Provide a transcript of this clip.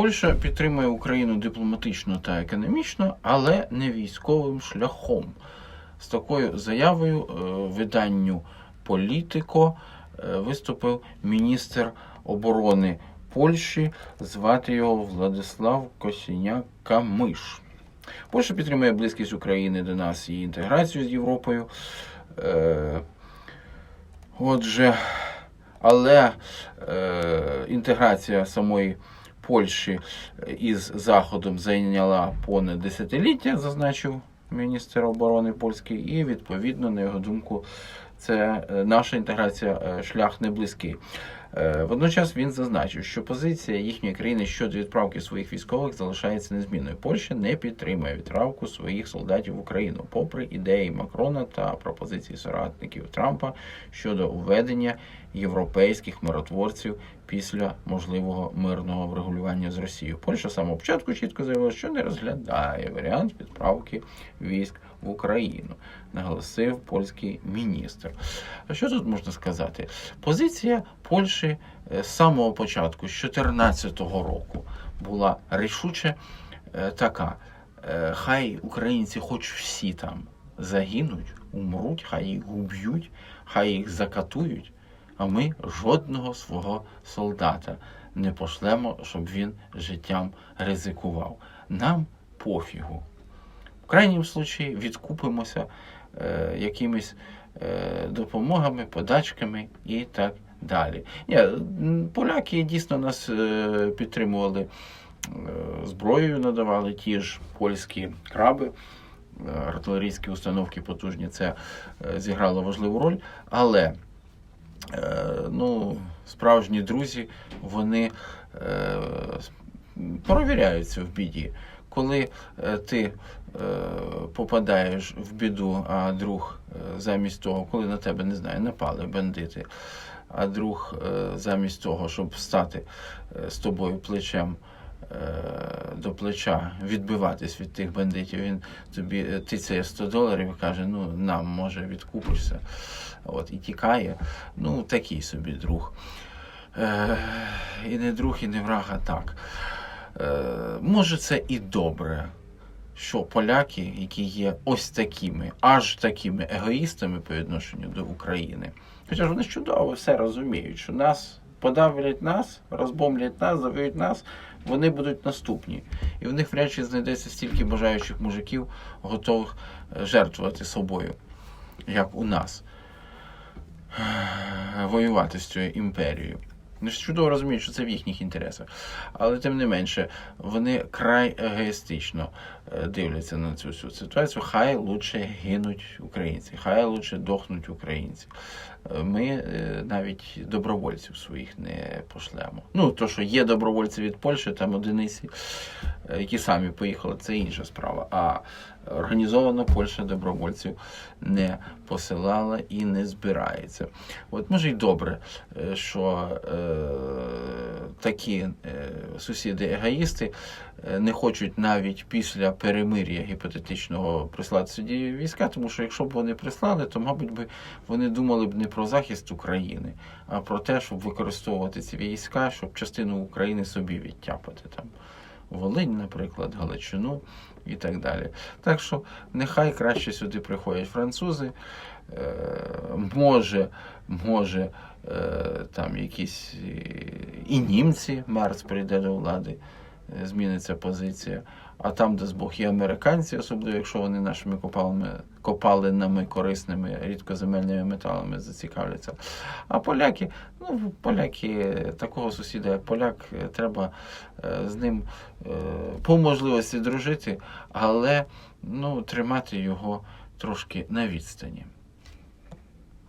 Польща підтримує Україну дипломатично та економічно, але не військовим шляхом. З такою заявою е, виданню Політико е, виступив міністр оборони Польщі. Звати його Владислав Косіняк-Камиш. Польща підтримує близькість України до нас і інтеграцію з Європою. Е, Отже, але інтеграція самої Польщі із Заходом зайняла понад десятиліття, зазначив міністр оборони польський, і відповідно, на його думку, це е, наша інтеграція е, шлях не близький. Е, Водночас він зазначив, що позиція їхньої країни щодо відправки своїх військових залишається незмінною. Польща не підтримує відправку своїх солдатів в Україну, попри ідеї Макрона та пропозиції соратників Трампа щодо введення європейських миротворців після можливого мирного врегулювання з Росією. Польща самого початку чітко заявила, що не розглядає варіант відправки військ в Україну, наголосив польський міністр. А що тут можна сказати? Позиція Польщі е, з самого початку, з 2014 року, була рішуче е, така. Е, Хай українці, хоч всі там загинуть, умруть, хай їх уб'ють, хай їх закатують, а ми жодного свого солдата не пошлемо, щоб він життям ризикував. Нам пофігу. В крайньому случаї відкупимося е, якимись е, допомогами, подачками і так далі. Ні, поляки дійсно нас е, підтримували е, зброєю, надавали ті ж польські краби. е, Артилерійські установки потужні, це зіграло важливу роль. Але ну, справжні друзі, вони провіряються в біді. Коли ти попадаєш в біду, а друг замість того, коли на тебе не знаю, напали бандити, а друг е, замість того, щоб стати е, з тобою плечем е, до плеча, відбиватись від тих бандитів, він тобі тицяє 100 доларів і каже: ну нам може відкупишся. От, і тікає. Ну, такий собі друг. І не друг, і не враг, а так. Може, це і добре, що поляки, які є ось такими, аж такими егоїстами по відношенню до України, хоча ж вони чудово все розуміють, що нас подавлять нас, розбомблять нас, завоюють нас, вони будуть наступні. І в них вряд чи знайдеться стільки бажаючих мужиків, готових е, жертвувати собою, як у нас, Е, воювати з цією імперією. Вони ж чудово розуміють, що це в їхніх інтересах. Але тим не менше, вони край егоїстично е, дивляться на цю всю ситуацію. Хай лучше гинуть українці, хай лучше дохнуть українці. Е, Ми е, навіть добровольців своїх не пошлемо. Ну, то, що є добровольці від Польщі, там одиниці, які самі поїхали, це інша справа. А організовано Польща добровольців не посилала і не збирається. От може й добре, що такі е, сусіди-егоїсти е, не хочуть навіть після перемир'я гіпотетичного прислати сюди війська, тому що якщо б вони прислали, то, мабуть, би вони думали б не про захист України, а про те, щоб використовувати ці війська, щоб частину України собі відтяпати там. Волинь, наприклад, Галичину і так далі. Так що нехай краще сюди приходять французи. Е, може, може, е, там якісь е, і німці, Марс прийде до влади, зміниться позиція. А там, де Бог є американці, особливо якщо вони нашими копалами, копалинами корисними рідкоземельними металами зацікавляться. А поляки, ну поляки, такого сусіда, як поляк, е, треба е, з ним е, по можливості дружити, але ну, тримати його трошки на відстані.